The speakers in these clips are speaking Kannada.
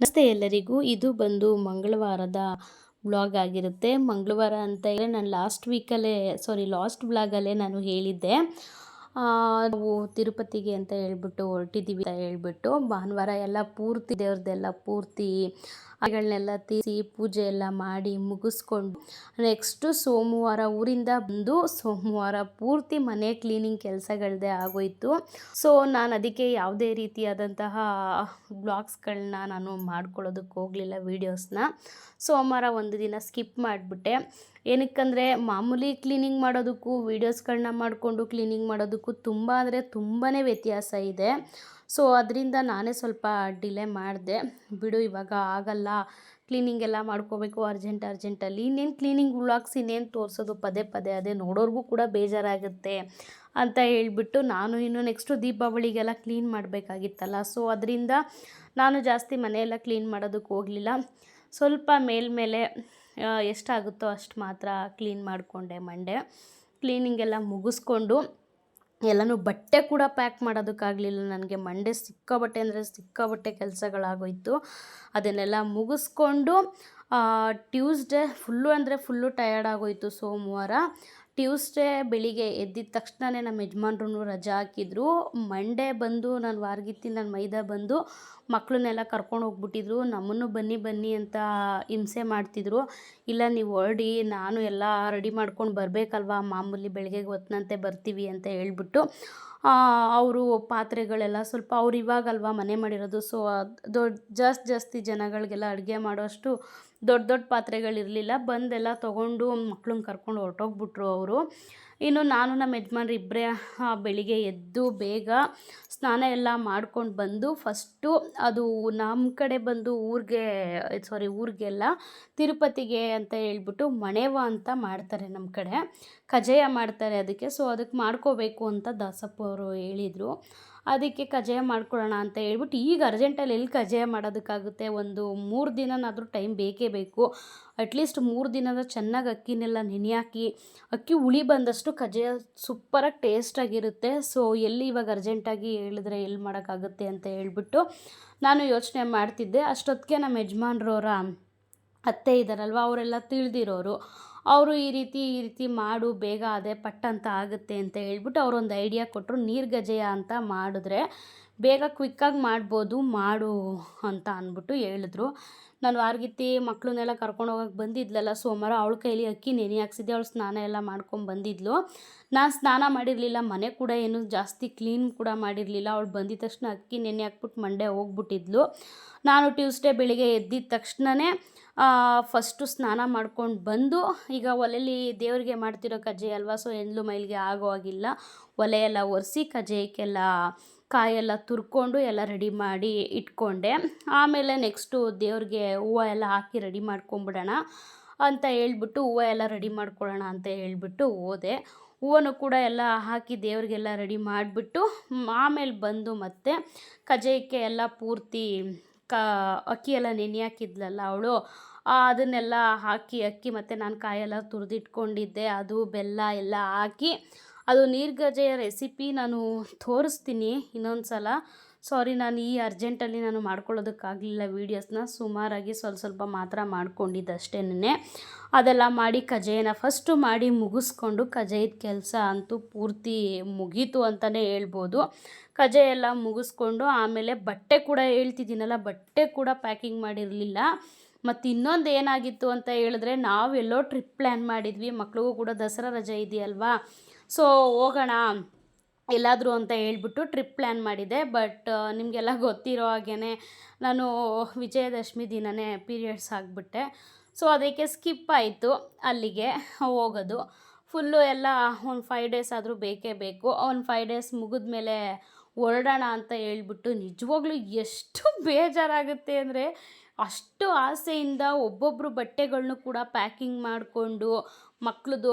ನಮಸ್ತೆ ಎಲ್ಲರಿಗೂ. ಇದು ಬಂದು ಮಂಗಳವಾರದ ಬ್ಲಾಗ್ ಆಗಿರುತ್ತೆ. ಮಂಗಳವಾರ ಅಂತ ಹೇಳಿ ನಾನು ಲಾಸ್ಟ್ ವೀಕಲ್ಲೇ, ಸಾರಿ, ಲಾಸ್ಟ್ ಬ್ಲಾಗಲ್ಲೇ ನಾನು ಹೇಳಿದ್ದೆ. ನಾವು ತಿರುಪತಿಗೆ ಅಂತ ಹೇಳ್ಬಿಟ್ಟು ಹೊರಟಿದ್ದೀವಿ ಅಂತ ಹೇಳ್ಬಿಟ್ಟು, ಭಾನುವಾರ ಎಲ್ಲ ಪೂರ್ತಿ ದೇವ್ರದ್ದೆಲ್ಲ ಪೂರ್ತಿ ಅಗಳನ್ನೆಲ್ಲ ತೀರಿಸಿ ಪೂಜೆ ಎಲ್ಲ ಮಾಡಿ ಮುಗಿಸ್ಕೊಂಡು, ನೆಕ್ಸ್ಟು ಸೋಮವಾರ ಊರಿಂದ ಬಂದು ಸೋಮವಾರ ಪೂರ್ತಿ ಮನೆ ಕ್ಲೀನಿಂಗ್ ಕೆಲಸಗಳದೇ ಆಗೋಯ್ತು. ಸೊ ನಾನು ಅದಕ್ಕೆ ಯಾವುದೇ ರೀತಿಯಾದಂತಹ ಬ್ಲಾಗ್ಸ್ಗಳನ್ನ ನಾನು ಮಾಡ್ಕೊಳ್ಳೋದಕ್ಕೆ ಹೋಗಲಿಲ್ಲ, ವೀಡಿಯೋಸ್ನ. ಸೋಮವಾರ ಒಂದು ದಿನ ಸ್ಕಿಪ್ ಮಾಡಿಬಿಟ್ಟೆ. ಏನಕ್ಕಂದರೆ, ಮಾಮೂಲಿ ಕ್ಲೀನಿಂಗ್ ಮಾಡೋದಕ್ಕೂ ವೀಡಿಯೋಸ್ಗಳನ್ನ ಮಾಡಿಕೊಂಡು ಕ್ಲೀನಿಂಗ್ ಮಾಡೋದಕ್ಕೂ ತುಂಬ ಅಂದರೆ ತುಂಬಾ ವ್ಯತ್ಯಾಸ ಇದೆ. ಸೊ ಅದರಿಂದ ನಾನೇ ಸ್ವಲ್ಪ ಡಿಲೇ ಮಾಡಿದೆ. ಬಿಡು, ಇವಾಗ ಆಗಲ್ಲ. ಕ್ಲೀನಿಂಗ್ ಎಲ್ಲ ಮಾಡ್ಕೋಬೇಕು ಅರ್ಜೆಂಟ್ ಅರ್ಜೆಂಟಲ್ಲಿ ಇನ್ನೇನು ಕ್ಲೀನಿಂಗ್ ವ್ಲಾಗ್ಸ್ ಇನ್ನೇನು ತೋರಿಸೋದು ಪದೇ ಪದೇ. ಅದೇ ನೋಡೋರ್ಗೂ ಕೂಡ ಬೇಜಾರಾಗುತ್ತೆ ಅಂತ ಹೇಳ್ಬಿಟ್ಟು ನಾನು ಇನ್ನು ನೆಕ್ಸ್ಟು ದೀಪಾವಳಿಗೆಲ್ಲ ಕ್ಲೀನ್ ಮಾಡಬೇಕಾಗಿತ್ತಲ್ಲ. ಸೊ ಅದರಿಂದ ನಾನು ಜಾಸ್ತಿ ಮನೆಯೆಲ್ಲ ಕ್ಲೀನ್ ಮಾಡೋದಕ್ಕೆ ಹೋಗಲಿಲ್ಲ. ಸ್ವಲ್ಪ ಮೇಲ್ಮೇಲೆ ಎಷ್ಟಾಗುತ್ತೋ ಅಷ್ಟು ಮಾತ್ರ ಕ್ಲೀನ್ ಮಾಡಿಕೊಂಡೆ ಮಂಡೆ. ಕ್ಲೀನಿಂಗೆಲ್ಲ ಮುಗಿಸ್ಕೊಂಡು ಎಲ್ಲನೂ ಬಟ್ಟೆ ಕೂಡ ಪ್ಯಾಕ್ ಮಾಡೋದಕ್ಕಾಗಲಿಲ್ಲ. ನನಗೆ ಮಂಡೆ ಸಿಕ್ಕಾಬಟ್ಟೆ ಅಂದರೆ ಸಿಕ್ಕಾಬಟ್ಟೆ ಕೆಲಸಗಳಾಗೋಯಿತು. ಅದನ್ನೆಲ್ಲ ಮುಗಿಸ್ಕೊಂಡು ಟ್ಯೂಸ್ಡೇ ಫುಲ್ಲು ಅಂದರೆ ಫುಲ್ಲು ಟಯರ್ಡ್ ಆಗೋಯ್ತು ಸೋಮವಾರ. ಟ್ಯೂಸ್ಡೇ ಬೆಳಿಗ್ಗೆ ಎದ್ದಿದ ತಕ್ಷಣವೇ ನಮ್ಮ ಯಜಮಾನ್ರು ರಜಾ ಹಾಕಿದ್ರು. ಮಂಡೇ ಬಂದು ನಾನು ವಾರ್ಗಿತ್ತಿ ನನ್ನ ಮೈದಾ ಬಂದು ಮಕ್ಕಳನ್ನೆಲ್ಲ ಕರ್ಕೊಂಡು ಹೋಗ್ಬಿಟ್ಟಿದ್ರು. ನಮ್ಮನ್ನು ಬನ್ನಿ ಬನ್ನಿ ಅಂತ ಹಿಂಸೆ ಮಾಡ್ತಿದ್ರು. ಇಲ್ಲ, ನೀವು ಹೊರಡಿ, ನಾನು ಎಲ್ಲ ರೆಡಿ ಮಾಡ್ಕೊಂಡು ಬರಬೇಕಲ್ವಾ? ಮಾಮೂಲಿ ಬೆಳಗ್ಗೆ ಹೊತ್ತಿನಂತೆ ಬರ್ತೀವಿ ಅಂತ ಹೇಳ್ಬಿಟ್ಟು ಅವರು ಪಾತ್ರೆಗಳೆಲ್ಲ ಸ್ವಲ್ಪ ಅವ್ರು ಇವಾಗಲ್ವಾ ಮನೆ ಮಾಡಿರೋದು. ಸೊ ದೊಡ್ಡ ಜಾಸ್ತಿ ಜಾಸ್ತಿ ಜನಗಳಿಗೆಲ್ಲ ಅಡುಗೆ ಮಾಡೋಷ್ಟು ದೊಡ್ಡ ದೊಡ್ಡ ಪಾತ್ರೆಗಳಿರಲಿಲ್ಲ. ಬಂದೆಲ್ಲ ತೊಗೊಂಡು ಮಕ್ಳನ್ನ ಕರ್ಕೊಂಡು ಹೊರಟೋಗ್ಬಿಟ್ರು ಅವರು. ಇನ್ನು ನಾನು ನಮ್ಮ ಯಜಮಾನ್ರು ಇಬ್ಬರೇ ಬೆಳಿಗ್ಗೆ ಎದ್ದು ಬೇಗ ಸ್ನಾನ ಎಲ್ಲ ಮಾಡ್ಕೊಂಡು ಬಂದು ಫಸ್ಟು ಅದು ನಮ್ಮ ಕಡೆ ಬಂದು ಊರಿಗೆ, ಸಾರಿ ಊರಿಗೆಲ್ಲ ತಿರುಪತಿಗೆ ಅಂತ ಹೇಳ್ಬಿಟ್ಟು ಮಣೇವ ಅಂತ ಮಾಡ್ತಾರೆ ನಮ್ಮ ಕಡೆ. ಕಜಾಯ ಮಾಡ್ತಾರೆ ಅದಕ್ಕೆ. ಸೊ ಅದಕ್ಕೆ ಮಾಡ್ಕೋಬೇಕು ಅಂತ ದಾಸಪ್ಪ ಅವರು ಹೇಳಿದರು. ಅದಕ್ಕೆ ಕಜ್ಜಾಯ ಮಾಡ್ಕೊಳ್ಳೋಣ ಅಂತ ಹೇಳ್ಬಿಟ್ಟು ಈಗ ಅರ್ಜೆಂಟಲ್ಲಿ ಎಲ್ಲಿ ಕಜ್ಜಾಯ ಮಾಡೋದಕ್ಕಾಗುತ್ತೆ? ಒಂದು ಮೂರು ದಿನನಾದರೂ ಟೈಮ್ ಬೇಕೇ ಬೇಕು. ಅಟ್ಲೀಸ್ಟ್ ಮೂರು ದಿನದ ಚೆನ್ನಾಗಿ ಅಕ್ಕಿನೆಲ್ಲ ನೆನೆ ಹಾಕಿ ಅಕ್ಕಿ ಹುಳಿ ಬಂದಷ್ಟು ಕಜ್ಜಾಯ ಸೂಪರಾಗಿ ಟೇಸ್ಟಾಗಿರುತ್ತೆ ಸೊ ಎಲ್ಲಿ ಇವಾಗ ಅರ್ಜೆಂಟಾಗಿ ಹೇಳಿದ್ರೆ ಎಲ್ಲಿ ಮಾಡೋಕ್ಕಾಗುತ್ತೆ ಅಂತ ಹೇಳ್ಬಿಟ್ಟು ನಾನು ಯೋಚನೆ ಮಾಡ್ತಿದ್ದೆ. ಅಷ್ಟೊತ್ತಿಗೆ ನಮ್ಮ ಯಜಮಾನ್ರವರ ಅತ್ತೆ ಇದ್ದಾರಲ್ವ ಅವರೆಲ್ಲ ತಿಳಿದಿರೋರು. ಅವರು ಈ ರೀತಿ ಈ ರೀತಿ ಮಾಡು, ಬೇಗ ಅದೇ ಪಟ್ಟಂತ ಆಗುತ್ತೆ ಅಂತ ಹೇಳ್ಬಿಟ್ಟು ಅವರೊಂದು ಐಡಿಯಾ ಕೊಟ್ಟರು ನೀರ್ಗಜೆಯ ಅಂತ ಮಾಡಿದ್ರೆ ಬೇಗ ಕ್ವಿಕ್ಕಾಗಿ ಮಾಡ್ಬೋದು, ಮಾಡು ಅಂತ ಅಂದ್ಬಿಟ್ಟು ಹೇಳಿದ್ರು. ನಾನು ವಾರ್ಗಿತ್ತಿ ಮಕ್ಕಳನ್ನೆಲ್ಲ ಕರ್ಕೊಂಡು ಹೋಗಕ್ಕೆ ಬಂದಿದ್ಲಲ್ಲ ಸೋಮವಾರ, ಅವಳ ಕೈಲಿ ಅಕ್ಕಿ, ನೆನೆ ಹಾಕ್ಸಿದ್ದೆ, ಅವಳು ಸ್ನಾನ ಎಲ್ಲ ಮಾಡ್ಕೊಂಡು ಬಂದಿದ್ಲು. ನಾನು ಸ್ನಾನ ಮಾಡಿರಲಿಲ್ಲ, ಮನೆ ಕೂಡ ಏನು ಜಾಸ್ತಿ ಕ್ಲೀನ್ ಕೂಡ ಮಾಡಿರಲಿಲ್ಲ. ಅವಳು ಬಂದಿದ ತಕ್ಷಣ ಅಕ್ಕಿ, ನೆನೆ ಹಾಕ್ಬಿಟ್ಟು ಮಂಡೆ ಹೋಗ್ಬಿಟ್ಟಿದ್ಲು. ನಾನು ಟ್ಯೂಸ್ಡೇ ಬೆಳಿಗ್ಗೆ ಎದ್ದಿದ ತಕ್ಷಣವೇ ಫಸ್ಟು ಸ್ನಾನ ಮಾಡ್ಕೊಂಡು ಬಂದು, ಈಗ ಒಲೆಯಲ್ಲಿ ದೇವರಿಗೆ ಮಾಡ್ತಿರೋ ಕಜ್ಜಾಯ ಅಲ್ವಾ ಸೊ ಎಂದ್ಲು ಮೈಲಿಗೆ ಆಗೋ ಹಾಗಿಲ್ಲ ಒಲೆಯೆಲ್ಲ ಒರೆಸಿ ಕಜ್ಜಾಯಕ್ಕೆಲ್ಲ ಕಾಯೆಲ್ಲ ತುರ್ಕೊಂಡು ಎಲ್ಲ ರೆಡಿ ಮಾಡಿ ಇಟ್ಕೊಂಡೆ. ಆಮೇಲೆ ನೆಕ್ಸ್ಟು ದೇವ್ರಿಗೆ ಹೂವು ಎಲ್ಲ ಹಾಕಿ ರೆಡಿ ಮಾಡ್ಕೊಂಬಿಡೋಣ ಅಂತ ಹೇಳ್ಬಿಟ್ಟು ಹೂವು ಎಲ್ಲ ರೆಡಿ ಮಾಡ್ಕೊಳ್ಳೋಣ ಅಂತ ಹೇಳ್ಬಿಟ್ಟು ಹೋದೆ. ಹೂವನ್ನು ಕೂಡ ಎಲ್ಲ ಹಾಕಿ ದೇವರಿಗೆಲ್ಲ ರೆಡಿ ಮಾಡಿಬಿಟ್ಟು ಆಮೇಲೆ ಬಂದು ಮತ್ತೆ ಕಜ್ಜಾಯಕ್ಕೆ ಎಲ್ಲ ಪೂರ್ತಿ, ಕ, ಅಕ್ಕಿ ಎಲ್ಲ ನೆನೆ ಹಾಕಿದ್ಲಲ್ಲ ಅವಳು ಅದನ್ನೆಲ್ಲ ಹಾಕಿ, ಅಕ್ಕಿ ಮತ್ತು ನಾನು ಕಾಯೆಲ್ಲ ತುರಿದಿಟ್ಕೊಂಡಿದ್ದೆ. ಅದು ಬೆಲ್ಲ ಎಲ್ಲ ಹಾಕಿ ಅದು ನೀರ್ಗಜ್ಜೆಯ ರೆಸಿಪಿ ನಾನು ತೋರಿಸ್ತೀನಿ ಇನ್ನೊಂದು ಸಲ ಸಾರಿ ನಾನು ಈ ಅರ್ಜೆಂಟಲ್ಲಿ ನಾನು ಮಾಡ್ಕೊಳ್ಳೋದಕ್ಕಾಗಲಿಲ್ಲ ವೀಡಿಯೋಸ್ನ ಸುಮಾರಾಗಿ ಸ್ವಲ್ಪ ಸ್ವಲ್ಪ ಮಾತ್ರ ಮಾಡ್ಕೊಂಡಿದ್ದಷ್ಟೇನೆ. ಅದೆಲ್ಲ ಮಾಡಿ ಕಜೆಯನ್ನು ಫಸ್ಟು ಮಾಡಿ ಮುಗಿಸ್ಕೊಂಡು ಕಜೆಯದ ಕೆಲಸ ಅಂತೂ ಪೂರ್ತಿ ಮುಗೀತು ಅಂತಲೇ ಹೇಳ್ಬೋದು. ಕಜೆ ಎಲ್ಲ ಮುಗಿಸ್ಕೊಂಡು ಆಮೇಲೆ ಬಟ್ಟೆ ಕೂಡ ಹೇಳ್ತಿದ್ದೀನಲ್ಲ, ಬಟ್ಟೆ ಕೂಡ ಪ್ಯಾಕಿಂಗ್ ಮಾಡಿರಲಿಲ್ಲ. ಮತ್ತು ಇನ್ನೊಂದು ಏನಾಗಿತ್ತು ಅಂತ ಹೇಳಿದ್ರೆ ನಾವೆಲ್ಲೋ ಟ್ರಿಪ್ ಪ್ಲ್ಯಾನ್ ಮಾಡಿದ್ವಿ. ಮಕ್ಳಿಗೂ ಕೂಡ ದಸರಾ ರಜೆ ಇದೆಯಲ್ವಾ? ಸೊ ಹೋಗೋಣ. ಎಲ್ಲಾದರೂ ಅಂತ ಹೇಳ್ಬಿಟ್ಟು ಟ್ರಿಪ್ ಪ್ಲ್ಯಾನ್ ಮಾಡಿದೆ ಬಟ್ ನಿಮಗೆಲ್ಲ ಗೊತ್ತಿರೋ ಹಾಗೇ ನಾನು ವಿಜಯದಶಮಿ ದಿನವೇ ಪೀರಿಯಡ್ಸ್ ಆಗಿಬಿಟ್ಟೆ. ಸೊ ಅದಕ್ಕೆ ಸ್ಕಿಪ್ ಆಯಿತು ಅಲ್ಲಿಗೆ ಹೋಗೋದು. ಫುಲ್ಲು ಎಲ್ಲ ಒಂದು ಫೈವ್ ಡೇಸ್ ಆದರೂ ಬೇಕೇ ಬೇಕು. ಒಂದು ಫೈವ್ ಡೇಸ್ ಮುಗಿದ್ಮೇಲೆ ಹೊರಡೋಣ ಅಂತ ಹೇಳ್ಬಿಟ್ಟು ನಿಜವಾಗ್ಲೂ ಎಷ್ಟು ಬೇಜಾರಾಗುತ್ತೆ ಅಂದರೆ ಅಷ್ಟು ಆಸೆಯಿಂದ ಒಬ್ಬೊಬ್ಬರು ಬಟ್ಟೆಗಳನ್ನೂ ಕೂಡ ಪ್ಯಾಕಿಂಗ್ ಮಾಡಿಕೊಂಡು ಮಕ್ಳದು,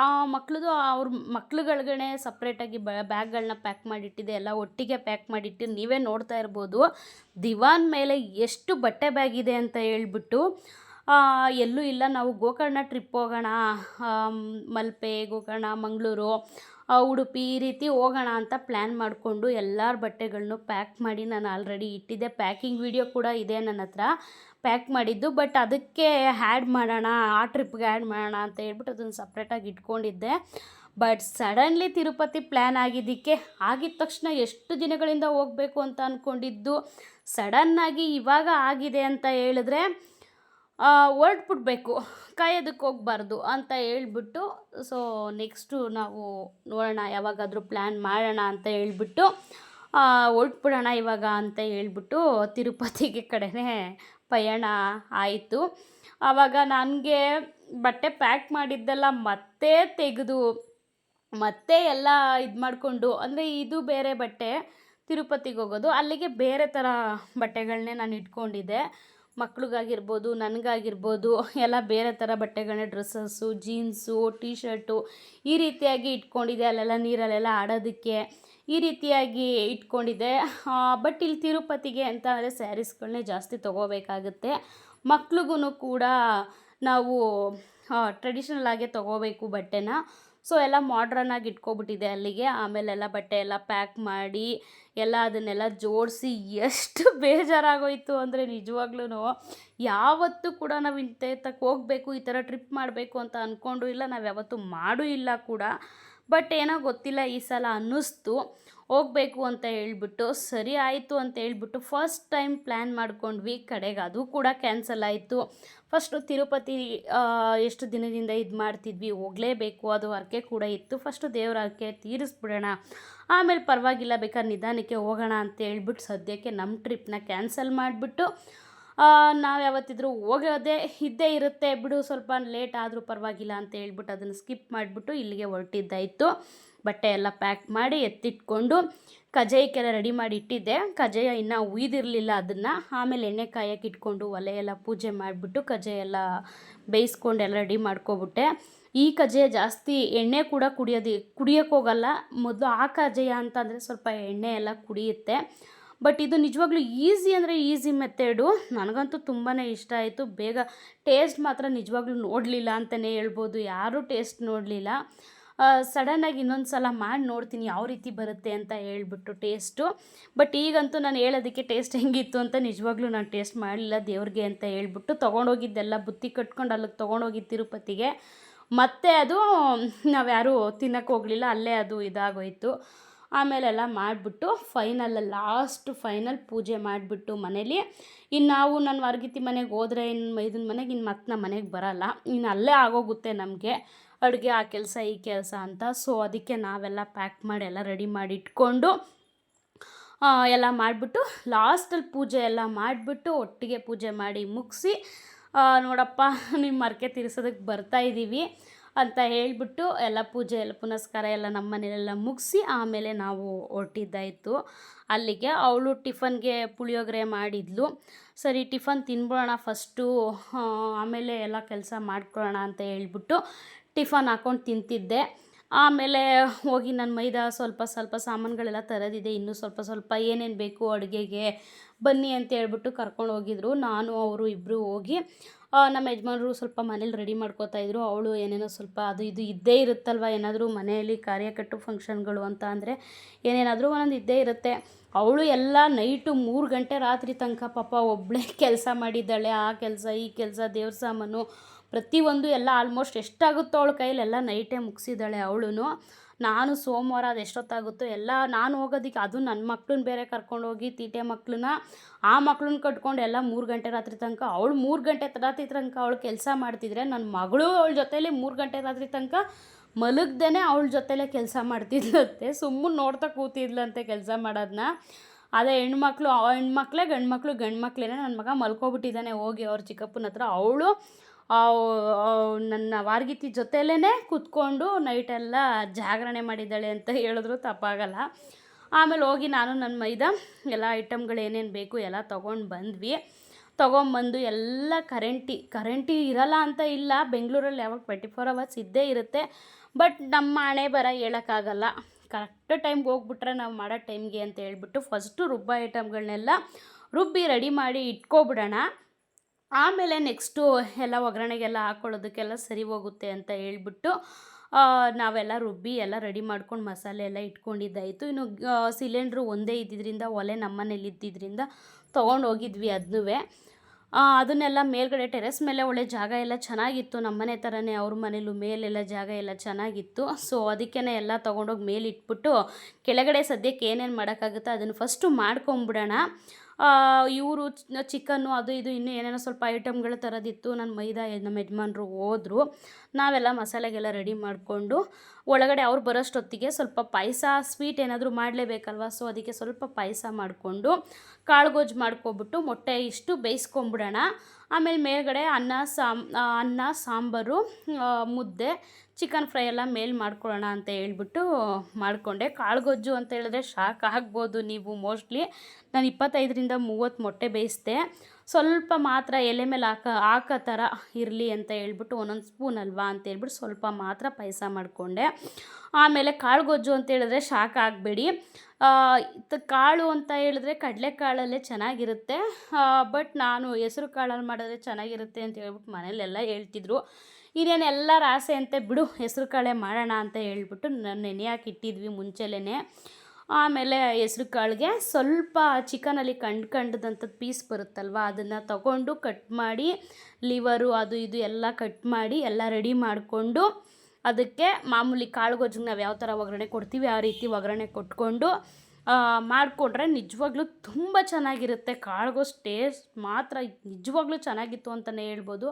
ಆ ಮಕ್ಳದ್ದು ಅವ್ರ ಮಕ್ಳುಗಳ್ಗೇ ಸಪ್ರೇಟಾಗಿ ಬ್ಯಾಗ್ಗಳನ್ನ ಪ್ಯಾಕ್ ಮಾಡಿಟ್ಟಿದೆ, ಎಲ್ಲ ಒಟ್ಟಿಗೆ ಪ್ಯಾಕ್ ಮಾಡಿಟ್ಟು ನೀವೇ ನೋಡ್ತಾ ಇರ್ಬೋದು. ದಿವಾನ್ ಮೇಲೆ ಎಷ್ಟು ಬಟ್ಟೆ ಬ್ಯಾಗ್ ಇದೆ ಅಂತ ಹೇಳ್ಬಿಟ್ಟು ಎಲ್ಲೂ ಇಲ್ಲ, ನಾವು ಗೋಕರ್ಣ ಟ್ರಿಪ್ ಹೋಗೋಣ ಮಲ್ಪೆ, ಗೋಕರ್ಣ, ಮಂಗಳೂರು ಉಡುಪಿ ಈ ರೀತಿ ಹೋಗೋಣ ಅಂತ ಪ್ಲ್ಯಾನ್ ಮಾಡಿಕೊಂಡು ಎಲ್ಲರ ಬಟ್ಟೆಗಳನ್ನು ಪ್ಯಾಕ್ ಮಾಡಿ ನಾನು ಆಲ್ರೆಡಿ ಇಟ್ಟಿದ್ದೆ. ಪ್ಯಾಕಿಂಗ್ ವಿಡಿಯೋ ಕೂಡ ಇದೆ ನನ್ನ ಹತ್ರ. ಪ್ಯಾಕ್ ಮಾಡಿದ್ದು, ಬಟ್ ಅದಕ್ಕೆ ಹ್ಯಾಡ್ ಮಾಡೋಣ, ಆ ಟ್ರಿಪ್ಗೆ ಆ್ಯಡ್ ಮಾಡೋಣ ಅಂತ ಹೇಳ್ಬಿಟ್ಟು ಅದನ್ನು ಸಪ್ರೇಟಾಗಿ ಇಟ್ಕೊಂಡಿದ್ದೆ. ಬಟ್ ಸಡನ್ಲಿ ತಿರುಪತಿ ಪ್ಲ್ಯಾನ್ ಆಗಿದ್ದಕ್ಕೆ ಆಗಿದ ತಕ್ಷಣ ಎಷ್ಟು ದಿನಗಳಿಂದ ಹೋಗಬೇಕು ಅಂತ ಅಂದ್ಕೊಂಡಿದ್ದು ಸಡನ್ನಾಗಿ ಇವಾಗ ಆಗಿದೆ ಅಂತ ಹೇಳಿದ್ರೆ ಹೊರಟ್ಬಿಡ್ಬೇಕು ಕಾಯೋದಕ್ಕೆ ಹೋಗ್ಬಾರ್ದು ಅಂತ ಹೇಳ್ಬಿಟ್ಟು ಸೊ ನೆಕ್ಸ್ಟು ನಾವು ನೋಡೋಣ, ಯಾವಾಗಾದರೂ ಪ್ಲ್ಯಾನ್ ಮಾಡೋಣ ಅಂತ ಹೇಳ್ಬಿಟ್ಟು ಹೊರಟ್ಬಿಡೋಣ ಇವಾಗ ಅಂತ ಹೇಳ್ಬಿಟ್ಟು ತಿರುಪತಿಗೆ ಕಡೆನೇ ಪಯಣ ಆಯಿತು. ಆವಾಗ ನನಗೆ ಬಟ್ಟೆ ಪ್ಯಾಕ್ ಮಾಡಿದ್ದೆಲ್ಲ ಮತ್ತೆ ತೆಗೆದು, ಮತ್ತೆ ಎಲ್ಲ ಇದು ಮಾಡಿಕೊಂಡು, ಅಂದರೆ ಇದು ಬೇರೆ ಬಟ್ಟೆ ತಿರುಪತಿಗೆ ಹೋಗೋದು. ಅಲ್ಲಿಗೆ ಬೇರೆ ಥರ ಬಟ್ಟೆಗಳನ್ನೇ ನಾನು ಇಟ್ಕೊಂಡಿದ್ದೆ. ಮಕ್ಳಿಗಾಗಿರ್ಬೋದು, ನನಗಾಗಿರ್ಬೋದು, ಎಲ್ಲ ಬೇರೆ ಥರ ಬಟ್ಟೆಗಳನ್ನೇ ಡ್ರೆಸ್ಸಸ್ಸು, ಜೀನ್ಸು ಟೀ ಶರ್ಟು ಈ ರೀತಿಯಾಗಿ ಇಟ್ಕೊಂಡಿದ್ದೆ. ಅಲ್ಲೆಲ್ಲ ನೀರಲ್ಲೆಲ್ಲ ಆಡೋದಕ್ಕೆ. ಈ ರೀತಿಯಾಗಿ ಇಟ್ಕೊಂಡಿದ್ದೆ ಬಟ್ ಇಲ್ಲಿ ತಿರುಪತಿಗೆ ಅಂತ ಅಂದರೆ ಸ್ಯಾರೀಸ್ಗಳನ್ನೇ ಜಾಸ್ತಿ ತೊಗೋಬೇಕಾಗುತ್ತೆ. ಮಕ್ಳಿಗೂ ಕೂಡ ನಾವು ಟ್ರೆಡಿಷ್ನಲ್ ಆಗೇ ತೊಗೋಬೇಕು ಬಟ್ಟೆನ. ಸೊ ಎಲ್ಲ ಮಾಡ್ರನ್ ಆಗಿ ಇಟ್ಕೊಬಿಟ್ಟಿದೆ ಅಲ್ಲಿಗೆ. ಆಮೇಲೆಲ್ಲ ಬಟ್ಟೆ ಎಲ್ಲ ಪ್ಯಾಕ್ ಮಾಡಿ, ಎಲ್ಲ ಅದನ್ನೆಲ್ಲ ಜೋಡಿಸಿ ಎಷ್ಟು ಬೇಜಾರಾಗೋಯಿತು ಅಂದರೆ ನಿಜವಾಗ್ಲೂ ಯಾವತ್ತೂ ಕೂಡ ನಾವು ಇಂಥ ಹೋಗಬೇಕು, ಈ ಥರ ಟ್ರಿಪ್ ಮಾಡಬೇಕು ಅಂತ ಅಂದ್ಕೊಂಡು ಇಲ್ಲ. ನಾವು ಯಾವತ್ತೂ ಮಾಡೂ ಇಲ್ಲ ಕೂಡ. ಬಟ್ ಏನೋ ಗೊತ್ತಿಲ್ಲ ಈ ಸಲ ಅನ್ನಿಸ್ತು. ಹೋಗಬೇಕು ಅಂತ ಹೇಳ್ಬಿಟ್ಟು, ಸರಿ ಆಯಿತು ಅಂತ ಹೇಳ್ಬಿಟ್ಟು ಫಸ್ಟ್ ಟೈಮ್ ಪ್ಲ್ಯಾನ್ ಮಾಡ್ಕೊಂಡ್ವಿ, ಕಡೆಗೆ ಅದು ಕೂಡ ಕ್ಯಾನ್ಸಲ್ ಆಯಿತು. ಫಸ್ಟು ತಿರುಪತಿ ಎಷ್ಟು ದಿನದಿಂದ ಇದು ಮಾಡ್ತಿದ್ವಿ, ಹೋಗಲೇಬೇಕು, ಅದು ಹರಕೆ ಕೂಡ ಇತ್ತು. ಫಸ್ಟು ದೇವ್ರ ಹರಕೆ ತೀರಿಸ್ಬಿಡೋಣ. ಆಮೇಲೆ ಪರವಾಗಿಲ್ಲ ಬೇಕಾದ್ರೆ ನಿಧಾನಕ್ಕೆ ಹೋಗೋಣ ಅಂತ ಹೇಳ್ಬಿಟ್ಟು ಸದ್ಯಕ್ಕೆ ನಮ್ಮ ಟ್ರಿಪ್ನ ಕ್ಯಾನ್ಸಲ್ ಮಾಡಿಬಿಟ್ಟು ನಾವು ಯಾವತ್ತಿದ್ರೂ ಹೋಗೋದೇ ಇದ್ದೇ ಇರುತ್ತೆ. ಬಿಡು, ಸ್ವಲ್ಪ ಲೇಟ್ ಆದರೂ ಪರವಾಗಿಲ್ಲ ಅಂತ ಹೇಳ್ಬಿಟ್ಟು ಅದನ್ನು ಸ್ಕಿಪ್ ಮಾಡಿಬಿಟ್ಟು ಇಲ್ಲಿಗೆ ಹೊರಟಿದ್ದಾಯಿತು. ಬಟ್ಟೆ ಎಲ್ಲ ಪ್ಯಾಕ್ ಮಾಡಿ ಎತ್ತಿಟ್ಕೊಂಡು ಕಜ್ಜಾಯಕ್ಕೆಲ್ಲ ರೆಡಿ ಮಾಡಿ ಇಟ್ಟಿದ್ದೆ. ಕಜಾಯ ಇನ್ನೂ ಉಯ್ದಿರಲಿಲ್ಲ ಅದನ್ನು. ಆಮೇಲೆ ಎಣ್ಣೆ ಕಾಯಕ್ಕೆ ಇಟ್ಕೊಂಡು ಒಲೆ ಎಲ್ಲ ಪೂಜೆ ಮಾಡಿಬಿಟ್ಟು ಕಜಾಯ ಎಲ್ಲ ಬೇಯಿಸ್ಕೊಂಡು ಎಲ್ಲ ರೆಡಿ ಮಾಡ್ಕೊಬಿಟ್ಟೆ. ಈ ಕಜ್ಜಾಯ ಜಾಸ್ತಿ ಎಣ್ಣೆ ಕೂಡ ಕುಡಿಯೋದು ಕುಡಿಯೋಕ್ಕೋಗಲ್ಲ ಮೊದಲು ಆ ಕಜ್ಜಾಯ ಅಂತಂದರೆ ಸ್ವಲ್ಪ ಎಣ್ಣೆ ಎಲ್ಲ ಕುಡಿಯುತ್ತೆ. ಬಟ್ ಇದು ನಿಜವಾಗ್ಲೂ ಈಸಿ ಅಂದರೆ ಈಸಿ ಮೆಥಡು. ನನಗಂತೂ ತುಂಬಾ ಇಷ್ಟ ಆಯಿತು. ಬೇಗ ಟೇಸ್ಟ್ ಮಾತ್ರ ನಿಜವಾಗ್ಲೂ ನೋಡಲಿಲ್ಲ ಅಂತಲೇ ಹೇಳ್ಬೋದು. ಯಾರೂ ಟೇಸ್ಟ್ ನೋಡಲಿಲ್ಲ. ಸಡನ್ನಾಗಿ ಇನ್ನೊಂದು ಸಲ ಮಾಡಿ ನೋಡ್ತೀನಿ ಯಾವ ರೀತಿ ಬರುತ್ತೆ ಅಂತ ಹೇಳ್ಬಿಟ್ಟು ಟೇಸ್ಟು. ಬಟ್ ಈಗಂತೂ ನಾನು ಹೇಳೋದಕ್ಕೆ ಟೇಸ್ಟ್ ಹೆಂಗಿತ್ತು ಅಂತ ನಿಜವಾಗ್ಲೂ ನಾನು ಟೇಸ್ಟ್ ಮಾಡಲಿಲ್ಲ ದೇವ್ರಿಗೆ ಅಂತ ಹೇಳ್ಬಿಟ್ಟು ತೊಗೊಂಡೋಗಿದ್ದೆಲ್ಲ ಬುತ್ತಿ ಕಟ್ಕೊಂಡು ಅಲ್ಲಿಗೆ ತೊಗೊಂಡೋಗಿದ್ದು ತಿರುಪತಿಗೆ. ಮತ್ತೆ ಅದು ನಾವು ಯಾರೂ ತಿನ್ನಕ್ಕೆ ಹೋಗಲಿಲ್ಲ. ಅಲ್ಲೇ ಅದು ಇದಾಗೋಯಿತು. ಆಮೇಲೆಲ್ಲ ಮಾಡಿಬಿಟ್ಟು ಫೈನಲ್ ಲಾಸ್ಟ್ ಫೈನಲ್ ಪೂಜೆ ಮಾಡಿಬಿಟ್ಟು ಮನೇಲಿ. ಇನ್ನು ನಾವು ನನ್ನ ವರ್ಗಿತಿ ಮನೆಗೆ ಹೋದ್ರೆ ಇನ್ನು ಮೈದನ ಮನೆಗೆ ಇನ್ನು ಮತ್ತೆ ನಮ್ಮ ಮನೆಗೆ ಬರಲ್ಲ. ಇನ್ನು ಅಲ್ಲೇ ಆಗೋಗುತ್ತೆ ನಮಗೆ ಅಡುಗೆ, ಆ ಕೆಲಸ, ಈ ಕೆಲಸ ಅಂತ. ಸೊ ಅದಕ್ಕೆ ನಾವೆಲ್ಲ ಪ್ಯಾಕ್ ಮಾಡಿ ಎಲ್ಲ ರೆಡಿ ಮಾಡಿ ಇಟ್ಕೊಂಡು ಎಲ್ಲ ಮಾಡಿಬಿಟ್ಟು ಲಾಸ್ಟಲ್ಲಿ ಪೂಜೆ ಎಲ್ಲ ಮಾಡಿಬಿಟ್ಟು ಒಟ್ಟಿಗೆ ಪೂಜೆ ಮಾಡಿ ಮುಗಿಸಿ ನೋಡಪ್ಪ ನಿಮ್ಮ ಮರಕೆ ತೀರಿಸೋದಕ್ಕೆ ಬರ್ತಾ ಇದ್ದೀವಿ ಅಂತ ಹೇಳಿಬಿಟ್ಟು ಎಲ್ಲ ಪೂಜೆ, ಎಲ್ಲ ಪುನಸ್ಕಾರ ಎಲ್ಲ ನಮ್ಮ ಮನೇಲೆಲ್ಲ ಮುಗಿಸಿ ಆಮೇಲೆ ನಾವು ಹೊರಟಿದ್ದಾಯಿತು. ಅಲ್ಲಿಗೆ ಅವಳು ಟಿಫನ್ಗೆ ಪುಳಿಯೋಗರೆ ಮಾಡಿದ್ಲು. ಸರಿ, ಟಿಫನ್ ತಿನ್ಬಿಡೋಣ ಫಸ್ಟು ಆಮೇಲೆ ಎಲ್ಲ ಕೆಲಸ ಮಾಡ್ಕೊಳ್ಳೋಣ ಅಂತ ಹೇಳ್ಬಿಟ್ಟು ಟಿಫನ್ ಹಾಕ್ಕೊಂಡು ತಿಂತಿದ್ದೆ. ಆಮೇಲೆ ಹೋಗಿ ನನ್ನ ಮೈದಾ ಸ್ವಲ್ಪ ಸ್ವಲ್ಪ ಸಾಮಾನುಗಳೆಲ್ಲ ತರೋದಿದೆ. ಇನ್ನೂ ಸ್ವಲ್ಪ ಸ್ವಲ್ಪ ಏನೇನು ಬೇಕು ಅಡುಗೆಗೆ ಬನ್ನಿ ಅಂತ ಹೇಳ್ಬಿಟ್ಟು ಕರ್ಕೊಂಡು ಹೋಗಿದ್ರು. ನಾನು, ಅವರು ಇಬ್ಬರು ಹೋಗಿ ನಮ್ಮ ಯಜಮಾನರು ಸ್ವಲ್ಪ ಮನೇಲಿ ರೆಡಿ ಮಾಡ್ಕೋತಾ ಇದ್ರು. ಅವಳು ಏನೇನೋ ಸ್ವಲ್ಪ ಅದು ಇದು ಇದ್ದೇ ಇರುತ್ತಲ್ವ? ಏನಾದರೂ ಮನೆಯಲ್ಲಿ ಕಾರ್ಯಕಟ್ಟು ಫಂಕ್ಷನ್ಗಳು ಅಂತ ಅಂದರೆ ಏನೇನಾದರೂ ಒಂದೊಂದು ಇದ್ದೇ ಇರುತ್ತೆ. ಅವಳು ಎಲ್ಲ ನೈಟು ಮೂರು ಗಂಟೆ ರಾತ್ರಿ ತನಕ ಪಾಪ ಒಬ್ಬಳೇ ಕೆಲಸ ಮಾಡಿದ್ದಾಳೆ. ಆ ಕೆಲಸ, ಈ ಕೆಲಸ, ದೇವ್ರ ಸಾಮಾನು ಪ್ರತಿಯೊಂದು ಎಲ್ಲ ಆಲ್ಮೋಸ್ಟ್ ಎಷ್ಟಾಗುತ್ತೋ ಅವಳ ಕೈಲೆಲ್ಲ ನೈಟೇ ಮುಗಿಸಿದ್ದಾಳೆ ಅವಳು ನಾನು ಸೋಮವಾರ ಅದು ಎಷ್ಟೊತ್ತಾಗುತ್ತೋ ಎಲ್ಲ ನಾನು ಹೋಗೋದಕ್ಕೆ ಅದು ನನ್ನ ಮಕ್ಳನ್ನ ಬೇರೆ ಕರ್ಕೊಂಡು ಹೋಗಿ ತೀಟೆ ಮಕ್ಳನ್ನ, ಆ ಮಕ್ಳನ್ನ ಕಟ್ಕೊಂಡು ಎಲ್ಲ ಮೂರು ಗಂಟೆ ರಾತ್ರಿ ತನಕ, ಅವಳು ಮೂರು ಗಂಟೆ ರಾತ್ರಿ ತನಕ ಅವಳು ಕೆಲಸ ಮಾಡ್ತಿದ್ರೆ ನನ್ನ ಮಗಳು ಅವಳ ಜೊತೇಲಿ ಮೂರು ಗಂಟೆ ರಾತ್ರಿ ತನಕ ಮಲಗ್ದೇ ಅವಳ ಜೊತೆಲೇ ಕೆಲಸ ಮಾಡ್ತಿದ್ಲಂತೆ, ಸುಮ್ಮನೆ ನೋಡ್ತಾ ಕೂತಿದ್ಲಂತೆ ಕೆಲಸ ಮಾಡೋದನ್ನ ಅದೇ ಹೆಣ್ಮಕ್ಳು ಹೆಣ್ಮಕ್ಳೇ ಗಂಡು ಮಕ್ಕಳು ಗಂಡು ಮಕ್ಕಳೇ ನನ್ನ ಮಗ ಮಲ್ಕೊಬಿಟ್ಟಿದ್ದಾನೆ, ಹೋಗಿ ಅವ್ರ ಚಿಕ್ಕಪ್ಪನ ಹತ್ರ. ಅವಳು ನನ್ನ ವಾರ್ಗಿತಿ ಜೊತೆಲೇ ಕೂತ್ಕೊಂಡು ನೈಟೆಲ್ಲ ಜಾಗರಣೆ ಮಾಡಿದ್ದಾಳೆ ಅಂತ ಹೇಳಿದ್ರು ತಪ್ಪಾಗಲ್ಲ. ಆಮೇಲೆ ಹೋಗಿ ನಾನು ನನ್ನ ಮೈದಾ, ಎಲ್ಲ ಐಟಮ್ಗಳು ಏನೇನು ಬೇಕು ಎಲ್ಲ ತೊಗೊಂಡು ಬಂದ್ವಿ. ತೊಗೊಂಬಂದು ಎಲ್ಲ ಕರೆಂಟಿ ಕರೆಂಟಿ ಇರಲ್ಲ ಅಂತ ಇಲ್ಲ, ಬೆಂಗಳೂರಲ್ಲಿ ಯಾವಾಗ ಟ್ವೆಂಟಿ ಫೋರ್ ಅವರ್ಸ್ ಇದ್ದೇ ಇರುತ್ತೆ. ಬಟ್ ನಮ್ಮ ಹಣೆ ಬರ ಹೇಳೋಕ್ಕಾಗಲ್ಲ. ಕರೆಕ್ಟ್ ಟೈಮ್ಗೆ ಹೋಗ್ಬಿಟ್ರೆ ನಾವು ಮಾಡೋ ಟೈಮ್ಗೆ ಅಂತ ಹೇಳ್ಬಿಟ್ಟು ಫಸ್ಟು ರುಬ್ಬ ಐಟಮ್ಗಳನ್ನೆಲ್ಲ ರುಬ್ಬಿ ರೆಡಿ ಮಾಡಿ ಇಟ್ಕೊಬಿಡೋಣ. ಆಮೇಲೆ ನೆಕ್ಸ್ಟು ಎಲ್ಲ ಒಗ್ಗರಣೆಗೆಲ್ಲ ಹಾಕ್ಕೊಳ್ಳೋದಕ್ಕೆಲ್ಲ ಸರಿ ಹೋಗುತ್ತೆ ಅಂತ ಹೇಳ್ಬಿಟ್ಟು ನಾವೆಲ್ಲ ರುಬ್ಬಿ ಎಲ್ಲ ರೆಡಿ ಮಾಡ್ಕೊಂಡು ಮಸಾಲೆ ಎಲ್ಲ ಇಟ್ಕೊಂಡಿದ್ದಾಯಿತು. ಇನ್ನು ಸಿಲಿಂಡ್ರು ಒಂದೇ ಇದ್ದಿದ್ದರಿಂದ ಒಲೆ ನಮ್ಮನೇಲಿ ಇದ್ದಿದ್ದರಿಂದ ತೊಗೊಂಡು ಹೋಗಿದ್ವಿ ಅದನ್ನೂ ಅದನ್ನೆಲ್ಲ ಮೇಲ್ಗಡೆ ಟೆರೆಸ್ ಮೇಲೆ ಒಳ್ಳೆ ಜಾಗ ಎಲ್ಲ ಚೆನ್ನಾಗಿತ್ತು. ನಮ್ಮನೆ ಥರನೇ ಅವ್ರ ಮನೇಲೂ ಮೇಲೆಲ್ಲ ಜಾಗ ಎಲ್ಲ ಚೆನ್ನಾಗಿತ್ತು. ಸೊ ಅದಕ್ಕೇ ಎಲ್ಲ ತೊಗೊಂಡೋಗಿ ಮೇಲಿಟ್ಬಿಟ್ಟು ಕೆಳಗಡೆ ಸದ್ಯಕ್ಕೆ ಏನೇನು ಮಾಡೋಕ್ಕಾಗುತ್ತೋ ಅದನ್ನು ಫಸ್ಟು ಮಾಡ್ಕೊಂಬಿಡೋಣ. ಇವರು ಚಿಕನ್ನು ಅದು ಇದು ಇನ್ನೂ ಏನೇನೋ ಸ್ವಲ್ಪ ಐಟಮ್ಗಳು ತರೋದಿತ್ತು. ನನ್ನ ಮೈದಾ ನಮ್ಮ ಯಜಮಾನ್ರು ಹೋದರು. ನಾವೆಲ್ಲ ಮಸಾಲೆಗೆಲ್ಲ ರೆಡಿ ಮಾಡಿಕೊಂಡು ಒಳಗಡೆ ಅವ್ರು ಬರೋಷ್ಟೊತ್ತಿಗೆ ಸ್ವಲ್ಪ ಪಾಯಸ, ಸ್ವೀಟ್ ಏನಾದರೂ ಮಾಡಲೇಬೇಕಲ್ವಾ? ಸೊ, ಅದಕ್ಕೆ ಸ್ವಲ್ಪ ಪಾಯಸ ಮಾಡಿಕೊಂಡು ಕಾಳುಗೋಜು ಮಾಡ್ಕೊಬಿಟ್ಟು ಮೊಟ್ಟೆ ಇಷ್ಟು ಬೇಯಿಸ್ಕೊಂಬಿಡೋಣ. ಆಮೇಲೆ ಮೇಲ್ಗಡೆ ಅನ್ನ ಸಾಮ್ ಅನ್ನ, ಸಾಂಬಾರು ಮುದ್ದೆ, ಚಿಕನ್ ಫ್ರೈ ಎಲ್ಲ ಮೇಲೆ ಮಾಡ್ಕೊಳ್ಳೋಣ ಅಂತ ಹೇಳ್ಬಿಟ್ಟು ಮಾಡಿಕೊಂಡೆ. ಕಾಳುಗೊಜ್ಜು ಅಂತ ಹೇಳಿದ್ರೆ ಶಾಕ್ ಆಗ್ಬೋದು ನೀವು ಮೋಸ್ಟ್ಲಿ. ನಾನು ಇಪ್ಪತ್ತೈದರಿಂದ ಮೂವತ್ತು ಮೊಟ್ಟೆ ಬೇಯಿಸಿದೆ. ಸ್ವಲ್ಪ ಮಾತ್ರ ಎಲೆ ಮೇಲೆ ಹಾಕ, ಹಾಕೋ ಥರ ಇರಲಿ ಅಂತ ಹೇಳ್ಬಿಟ್ಟು ಒಂದೊಂದು ಸ್ಪೂನ್ ಅಲ್ವಾ ಅಂತ ಹೇಳ್ಬಿಟ್ಟು ಸ್ವಲ್ಪ ಮಾತ್ರ ಪಾಯಸ ಮಾಡಿಕೊಂಡೆ. ಆಮೇಲೆ ಕಾಳುಗೊಜ್ಜು ಅಂತ ಹೇಳಿದ್ರೆ ಶಾಕ್ ಆಗಬೇಡಿ. ಕಾಳು ಅಂತ ಹೇಳಿದ್ರೆ ಕಡಲೆಕಾಳಲ್ಲೇ ಚೆನ್ನಾಗಿರುತ್ತೆ. ಬಟ್ ನಾನು ಹೆಸ್ರು ಕಾಳಲ್ಲಿ ಮಾಡಿದ್ರೆ ಚೆನ್ನಾಗಿರುತ್ತೆ ಅಂತ ಹೇಳ್ಬಿಟ್ಟು ಮನೇಲೆಲ್ಲ ಹೇಳ್ತಿದ್ರು. ಇನ್ನೇನು ಎಲ್ಲರ ಆಸೆ ಅಂತೆ ಬಿಡು, ಹೆಸ್ರು ಕಾಳೇ ಮಾಡೋಣ ಅಂತ ಹೇಳ್ಬಿಟ್ಟು ನಾನು ನೆನೆ ಹಾಕಿ ಇಟ್ಟಿದ್ವಿ ಮುಂಚೆಲೇ ಆಮೇಲೆ ಹೆಸ್ರು ಕಾಳಿಗೆ ಸ್ವಲ್ಪ ಚಿಕನಲ್ಲಿ ಕಂಡು ಕಂಡದಂಥದ್ದು ಪೀಸ್ ಬರುತ್ತಲ್ವ, ಅದನ್ನು ತಗೊಂಡು ಕಟ್ ಮಾಡಿ, ಲಿವರು ಅದು ಇದು ಎಲ್ಲ ಕಟ್ ಮಾಡಿ ಎಲ್ಲ ರೆಡಿ ಮಾಡಿಕೊಂಡು ಅದಕ್ಕೆ ಮಾಮೂಲಿ ಕಾಳು ಗೊಜ್ಜಿಗೆ ನಾವು ಯಾವ ಥರ ಒಗ್ಗರಣೆ ಕೊಡ್ತೀವಿ, ಆ ರೀತಿ ಒಗ್ಗರಣೆ ಕೊಟ್ಕೊಂಡು ಮಾಡಿಕೊಂಡ್ರೆ ನಿಜವಾಗ್ಲೂ ತುಂಬ ಚೆನ್ನಾಗಿರುತ್ತೆ. ಕಾಳುಗೋಸ್ ಟೇಸ್ಟ್ ಮಾತ್ರ ನಿಜವಾಗ್ಲೂ ಚೆನ್ನಾಗಿತ್ತು ಅಂತಲೇ ಹೇಳ್ಬೋದು.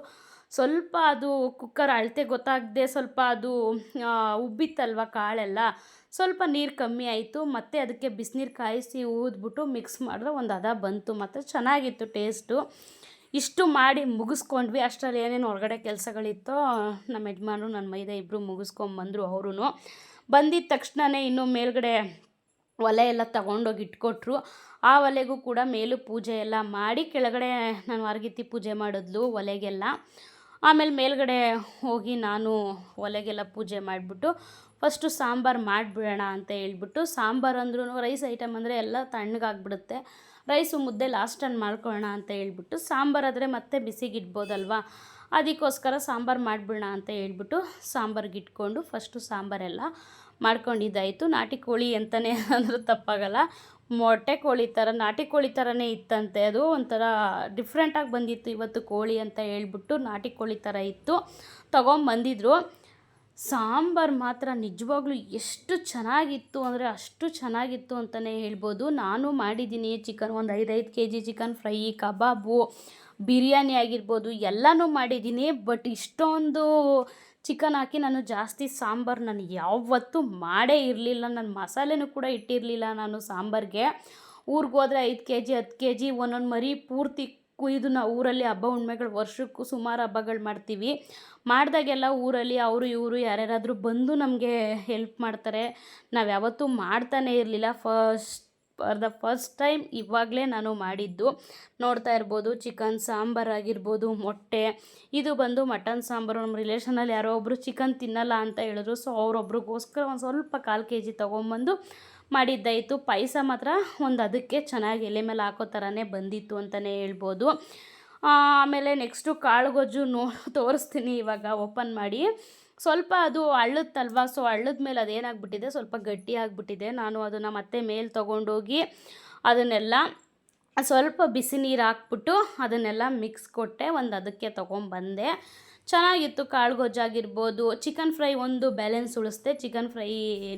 ಸ್ವಲ್ಪ ಅದು ಕುಕ್ಕರ್ ಅಳತೆ ಗೊತ್ತಾಗದೆ ಸ್ವಲ್ಪ ಅದು ಉಬ್ಬಿತ್ತಲ್ವ ಕಾಳೆಲ್ಲ? ಸ್ವಲ್ಪ ನೀರು ಕಮ್ಮಿ ಆಯಿತು, ಮತ್ತು ಅದಕ್ಕೆ ಬಿಸಿನೀರು ಕಾಯಿಸಿ ಊದ್ಬಿಟ್ಟು ಮಿಕ್ಸ್ ಮಾಡಿದ್ರೆ ಒಂದು ಹದ ಬಂತು, ಮತ್ತು ಚೆನ್ನಾಗಿತ್ತು ಟೇಸ್ಟು ಇಷ್ಟು ಮಾಡಿ ಮುಗಿಸ್ಕೊಂಡ್ವಿ. ಅಷ್ಟರಲ್ಲಿ ಏನೇನು ಹೊರಗಡೆ ಕೆಲಸಗಳಿತ್ತೋ, ನಮ್ಮ ಯಜಮಾನರು, ನನ್ನ ಮೈದ ಇಬ್ಬರು ಮುಗಿಸ್ಕೊಂಬಂದರು ಅವರು ಬಂದಿದ್ದ ತಕ್ಷಣವೇ ಇನ್ನು ಮೇಲ್ಗಡೆ ಒಲೆ ಎಲ್ಲ ತಗೊಂಡೋಗಿ ಇಟ್ಕೊಟ್ರು. ಆ ಒಲೆಗೂ ಕೂಡ ಮೇಲೂ ಪೂಜೆ ಎಲ್ಲ ಮಾಡಿ ಕೆಳಗಡೆ ನಾನು ವಾರಗಿತ್ತಿ ಪೂಜೆ ಮಾಡಿದ್ಲು ಒಲೆಗೆಲ್ಲ. ಆಮೇಲೆ ಮೇಲ್ಗಡೆ ಹೋಗಿ ನಾನು ಒಲೆಗೆಲ್ಲ ಪೂಜೆ ಮಾಡಿಬಿಟ್ಟು ಫಸ್ಟು ಸಾಂಬಾರು ಮಾಡಿಬಿಡೋಣ ಅಂತ ಹೇಳ್ಬಿಟ್ಟು, ಸಾಂಬಾರು ಅಂದ್ರೂ ರೈಸ್ ಐಟಮ್ ಅಂದರೆ ಎಲ್ಲ ತಣ್ಣಗಾಗ್ಬಿಡುತ್ತೆ. ರೈಸು ಮುದ್ದೆ ಲಾಸ್ಟನ್ನು ಮಾಡ್ಕೊಳ್ಳೋಣ ಅಂತ ಹೇಳ್ಬಿಟ್ಟು ಸಾಂಬಾರಾದರೆ ಮತ್ತೆ ಬಿಸಿಗಿಡ್ಬೋದಲ್ವಾ? ಅದಕ್ಕೋಸ್ಕರ ಸಾಂಬಾರು ಮಾಡಿಬಿಡೋಣ ಅಂತ ಹೇಳ್ಬಿಟ್ಟು ಸಾಂಬಾರಿಗೆ ಇಟ್ಕೊಂಡು ಫಸ್ಟು ಸಾಂಬಾರೆಲ್ಲ ಮಾಡ್ಕೊಂಡಿದ್ದಾಯಿತು. ನಾಟಿ ಕೋಳಿ ಅಂತಲೇ ಅಂದರೂ ತಪ್ಪಾಗಲ್ಲ. ಮೊಟ್ಟೆ ಕೋಳಿ ಥರ, ನಾಟಿ ಕೋಳಿ ಥರನೇ ಇತ್ತಂತೆ. ಅದು ಒಂಥರ ಡಿಫ್ರೆಂಟಾಗಿ ಬಂದಿತ್ತು ಇವತ್ತು ಕೋಳಿ ಅಂತ ಹೇಳ್ಬಿಟ್ಟು ನಾಟಿ ಕೋಳಿ ಥರ ಇತ್ತು. ತೊಗೊಂಬಂದಿದ್ರು. ಸಾಂಬಾರು ಮಾತ್ರ ನಿಜವಾಗ್ಲೂ ಎಷ್ಟು ಚೆನ್ನಾಗಿತ್ತು ಅಂದರೆ ಅಷ್ಟು ಚೆನ್ನಾಗಿತ್ತು ಅಂತಲೇ ಹೇಳ್ಬೋದು. ನಾನು ಮಾಡಿದ್ದೀನಿ ಚಿಕನ್, ಒಂದು ಐದೈದು ಕೆ ಜಿ ಚಿಕನ್ ಫ್ರೈ, ಕಬಾಬು, ಬಿರಿಯಾನಿ ಆಗಿರ್ಬೋದು, ಎಲ್ಲನೂ ಮಾಡಿದ್ದೀನಿ. ಬಟ್ ಇಷ್ಟೊಂದು ಚಿಕನ್ ಹಾಕಿ ನಾನು ಜಾಸ್ತಿ ಸಾಂಬಾರು ನಾನು ಯಾವತ್ತೂ ಮಾಡೇ ಇರಲಿಲ್ಲ. ನನ್ನ ಮಸಾಲೆನೂ ಕೂಡ ಇಟ್ಟಿರಲಿಲ್ಲ ನಾನು ಸಾಂಬಾರಿಗೆ. ಊರಿಗೆ ಹೋದರೆ ಐದು ಕೆ ಜಿ ಹತ್ತು ಕೆ ಜಿ ಒಂದೊಂದು ಮರಿ ಪೂರ್ತಿ ಕುಯ್ದು ನಾವು ಊರಲ್ಲಿ ಹಬ್ಬ ಹುಣ್ಮೆಗಳು, ವರ್ಷಕ್ಕೂ ಸುಮಾರು ಹಬ್ಬಗಳು ಮಾಡ್ತೀವಿ. ಮಾಡಿದಾಗೆಲ್ಲ ಊರಲ್ಲಿ ಅವರು ಇವರು ಯಾರ್ಯಾರಾದರೂ ಬಂದು ನಮಗೆ ಹೆಲ್ಪ್ ಮಾಡ್ತಾರೆ. ನಾವು ಯಾವತ್ತೂ ಮಾಡ್ತಾನೇ ಇರಲಿಲ್ಲ. First for the first time ಇವಾಗಲೇ ನಾನು ಮಾಡಿದ್ದು. ನೋಡ್ತಾ ಇರ್ಬೋದು ಚಿಕನ್ ಸಾಂಬಾರು ಆಗಿರ್ಬೋದು, ಮೊಟ್ಟೆ. ಇದು ಬಂದು ಮಟನ್ ಸಾಂಬಾರು ನಮ್ಮ ರಿಲೇಷನಲ್ಲಿ ಯಾರೋ ಒಬ್ಬರು ಚಿಕನ್ ತಿನ್ನಲ್ಲ ಅಂತ ಹೇಳಿದ್ರು. ಸೊ ಅವರೊಬ್ರಿಗೋಸ್ಕರ ಒಂದು ಸ್ವಲ್ಪ ಕಾಲು ಕೆ ಜಿ ತೊಗೊಂಬಂದು ಮಾಡಿದ್ದಾಯಿತು. ಪಾಯಸ ಮಾತ್ರ ಒಂದು ಅದಕ್ಕೆ ಚೆನ್ನಾಗಿ ಎಲೆ ಮೇಲೆ ಹಾಕೋ ಥರನೇ ಬಂದಿತ್ತು ಅಂತಲೇ ಹೇಳ್ಬೋದು. ಆಮೇಲೆ ನೆಕ್ಸ್ಟು ಕಾಳುಗೊಜ್ಜು ನೋ ತೋರಿಸ್ತೀನಿ ಇವಾಗ ಓಪನ್ ಮಾಡಿ. ಸ್ವಲ್ಪ ಅದು ಅಳ್ಳುತ್ತಲ್ವಾ? ಸೊ ಅಳ್ಳದ ಮೇಲೆ ಅದೇನಾಗ್ಬಿಟ್ಟಿದೆ? ಸ್ವಲ್ಪ ಗಟ್ಟಿ ಆಗಿಬಿಟ್ಟಿದೆ. ನಾನು ಅದನ್ನು ಮತ್ತೆ ಮೇಲೆ ತೊಗೊಂಡೋಗಿ ಅದನ್ನೆಲ್ಲ ಸ್ವಲ್ಪ ಬಿಸಿ ನೀರು ಹಾಕ್ಬಿಟ್ಟು ಅದನ್ನೆಲ್ಲ ಮಿಕ್ಸ್ ಕೊಟ್ಟೆ ಒಂದು ಅದಕ್ಕೆ ತೊಗೊಂಬಂದೆ. ಚೆನ್ನಾಗಿತ್ತು, ಕಾಳು ಗೊಜ್ಜಾಗಿರ್ಬೋದು. ಚಿಕನ್ ಫ್ರೈ ಒಂದು ಬ್ಯಾಲೆನ್ಸ್ ಉಳಿಸ್ದೆ. ಚಿಕನ್ ಫ್ರೈ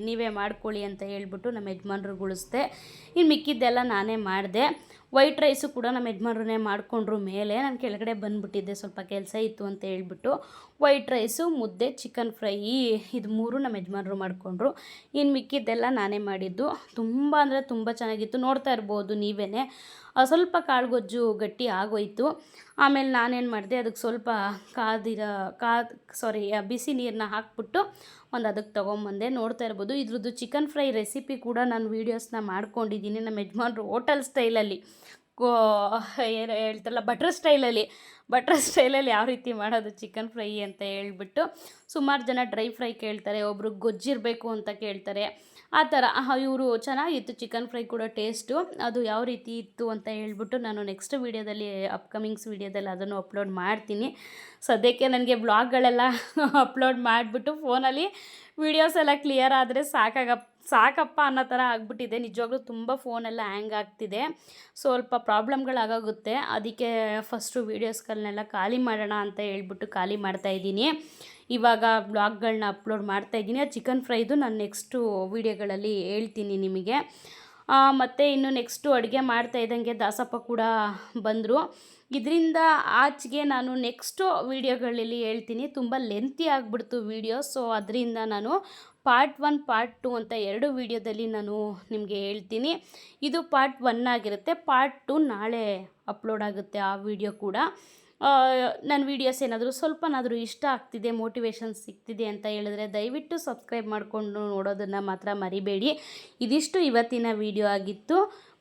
ನೀವೇ ಮಾಡ್ಕೊಳ್ಳಿ ಅಂತ ಹೇಳ್ಬಿಟ್ಟು ನಮ್ಮ ಯಜಮಾನ್ರಿಗೆ ಉಳಿಸ್ದೆ. ಇನ್ನು ಮಿಕ್ಕಿದ್ದೆಲ್ಲ ನಾನೇ ಮಾಡಿದೆ. ವೈಟ್ ರೈಸು ಕೂಡ ನಮ್ಮ ಯಜಮಾನ್ರನ್ನೇ ಮಾಡಿಕೊಂಡ್ರು ಮೇಲೆ. ನಾನು ಕೆಳಗಡೆ ಬಂದುಬಿಟ್ಟಿದ್ದೆ. ಸ್ವಲ್ಪ ಕೆಲಸ ಇತ್ತು ಅಂತ ಹೇಳ್ಬಿಟ್ಟು. ವೈಟ್ ರೈಸು, ಮುದ್ದೆ, ಚಿಕನ್ ಫ್ರೈ ಇದು ಮೂರು ನಮ್ಮ ಯಜಮಾನರು ಮಾಡಿಕೊಂಡ್ರು. ಇನ್ನು ಮಿಕ್ಕಿದ್ದೆಲ್ಲ ನಾನೇ ಮಾಡಿದ್ದು. ತುಂಬ ಅಂದರೆ ತುಂಬ ಚೆನ್ನಾಗಿತ್ತು. ನೋಡ್ತಾ ಇರ್ಬೋದು ನೀವೇ ಸ್ವಲ್ಪ ಕಾಳು ಗೊಜ್ಜು ಗಟ್ಟಿ ಆಗೋಯ್ತು. ಆಮೇಲೆ ನಾನೇನು ಮಾಡಿದೆ ಅದಕ್ಕೆ ಸ್ವಲ್ಪ ಕಾದಿರೋ, ಕಾ, ಸಾರಿ ಬಿಸಿ ನೀರನ್ನ ಹಾಕ್ಬಿಟ್ಟು ಒಂದು ಅದಕ್ಕೆ ತೊಗೊಂಬಂದೆ. ನೋಡ್ತಾ ಇರ್ಬೋದು. ಇದ್ರದ್ದು ಚಿಕನ್ ಫ್ರೈ ರೆಸಿಪಿ ಕೂಡ ನಾನು ವೀಡಿಯೋಸ್ನ ಮಾಡ್ಕೊಂಡಿದ್ದೀನಿ. ನಮ್ಮ ಯಜಮಾನ್ರು ಹೋಟೆಲ್ ಸ್ಟೈಲಲ್ಲಿ. ಕೋ ಹೇಳ್ತಾರಲ್ಲ, ಬಟ್ರ್ ಸ್ಟೈಲಲ್ಲಿ. ಬಟ್ರ್ ಸ್ಟೈಲಲ್ಲಿ ಯಾವ ರೀತಿ ಮಾಡೋದು ಚಿಕನ್ ಫ್ರೈ ಅಂತ ಹೇಳ್ಬಿಟ್ಟು ಸುಮಾರು ಜನ ಡ್ರೈ ಫ್ರೈ ಕೇಳ್ತಾರೆ ಒಬ್ಬರು ಗೊಜ್ಜಿರಬೇಕು ಅಂತ ಕೇಳ್ತಾರೆ. ಆ ಥರ ಇವರು ಚೆನ್ನಾಗಿತ್ತು ಚಿಕನ್ ಫ್ರೈ ಕೂಡ ಟೇಸ್ಟು, ಅದು ಯಾವ ರೀತಿ ಇತ್ತು ಅಂತ ಹೇಳ್ಬಿಟ್ಟು ನಾನು ನೆಕ್ಸ್ಟ್ ವೀಡಿಯೋದಲ್ಲಿ ಅಪ್ಕಮಿಂಗ್ಸ್ ವೀಡಿಯೋದಲ್ಲಿ ಅದನ್ನು ಅಪ್ಲೋಡ್ ಮಾಡ್ತೀನಿ. ಸದ್ಯಕ್ಕೆ ನನಗೆ ಬ್ಲಾಗ್ಗಳೆಲ್ಲ ಅಪ್ಲೋಡ್ ಮಾಡಿಬಿಟ್ಟು ಫೋನಲ್ಲಿ ವೀಡಿಯೋಸ್ ಎಲ್ಲ ಕ್ಲಿಯರ್ ಆದರೆ ಸಾಕಾಗ ಸಾಕಪ್ಪ ಅನ್ನೋ ಥರ ಆಗಿಬಿಟ್ಟಿದೆ. ನಿಜವಾಗ್ಲೂ ತುಂಬ ಫೋನೆಲ್ಲ ಹ್ಯಾಂಗ್ ಆಗ್ತಿದೆ. ಸ್ವಲ್ಪ ಪ್ರಾಬ್ಲಮ್ಗಳಾಗುತ್ತೆ ಅದಕ್ಕೆ ಫಸ್ಟು ವೀಡಿಯೋಸ್ಗಳನ್ನೆಲ್ಲ ಖಾಲಿ ಮಾಡೋಣ ಅಂತ ಹೇಳ್ಬಿಟ್ಟು ಖಾಲಿ ಮಾಡ್ತಾಯಿದ್ದೀನಿ ಇವಾಗ ಬ್ಲಾಗ್ಗಳನ್ನ ಅಪ್ಲೋಡ್ ಮಾಡ್ತಾಯಿದ್ದೀನಿ ಆ ಚಿಕನ್ ಫ್ರೈದು ನಾನು ನೆಕ್ಸ್ಟು ವೀಡಿಯೋಗಳಲ್ಲಿ ಹೇಳ್ತೀನಿ ನಿಮಗೆ. ಮತ್ತು ಇನ್ನು ನೆಕ್ಸ್ಟು ಅಡುಗೆ ಮಾಡ್ತಾ ಇದ್ದಂಗೆ ದಾಸಪ್ಪ ಕೂಡ ಬಂದರು. ಇದರಿಂದ ಆಚೆಗೆ ನಾನು ನೆಕ್ಸ್ಟು ವೀಡಿಯೋಗಳಲ್ಲಿ ಹೇಳ್ತೀನಿ. ತುಂಬ ಲೆಂತಿ ಆಗಿಬಿಡ್ತು ವೀಡಿಯೋ. ಸೊ, ಅದರಿಂದ ನಾನು ಪಾರ್ಟ್ ಒನ್, ಪಾರ್ಟ್ ಟು ಅಂತ ಎರಡು ವಿಡಿಯೋದಲ್ಲಿ ನಾನು ನಿಮಗೆ ಹೇಳ್ತೀನಿ. ಇದು ಪಾರ್ಟ್ ಒನ್ ಆಗಿರುತ್ತೆ. ಪಾರ್ಟ್ ಟು ನಾಳೆ ಅಪ್ಲೋಡ್ ಆಗುತ್ತೆ ಆ ವಿಡಿಯೋ ಕೂಡ. ನನ್ನ ವೀಡಿಯೋಸ್ ಏನಾದರೂ ಸ್ವಲ್ಪನಾದರೂ ಇಷ್ಟ ಆಗ್ತಿದೆ, ಮೋಟಿವೇಶನ್ ಸಿಗ್ತಿದೆ ಅಂತ ಹೇಳಿದ್ರೆ ದಯವಿಟ್ಟು ಸಬ್ಸ್ಕ್ರೈಬ್ ಮಾಡಿಕೊಂಡು ನೋಡೋದನ್ನು ಮಾತ್ರ ಮರಿಬೇಡಿ. ಇದಿಷ್ಟು ಇವತ್ತಿನ ವಿಡಿಯೋ ಆಗಿತ್ತು.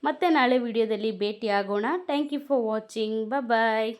ಮತ್ತೆ ನಾಳೆ ವಿಡಿಯೋದಲ್ಲಿ ಭೇಟಿ ಆಗೋಣ thank you for watching bye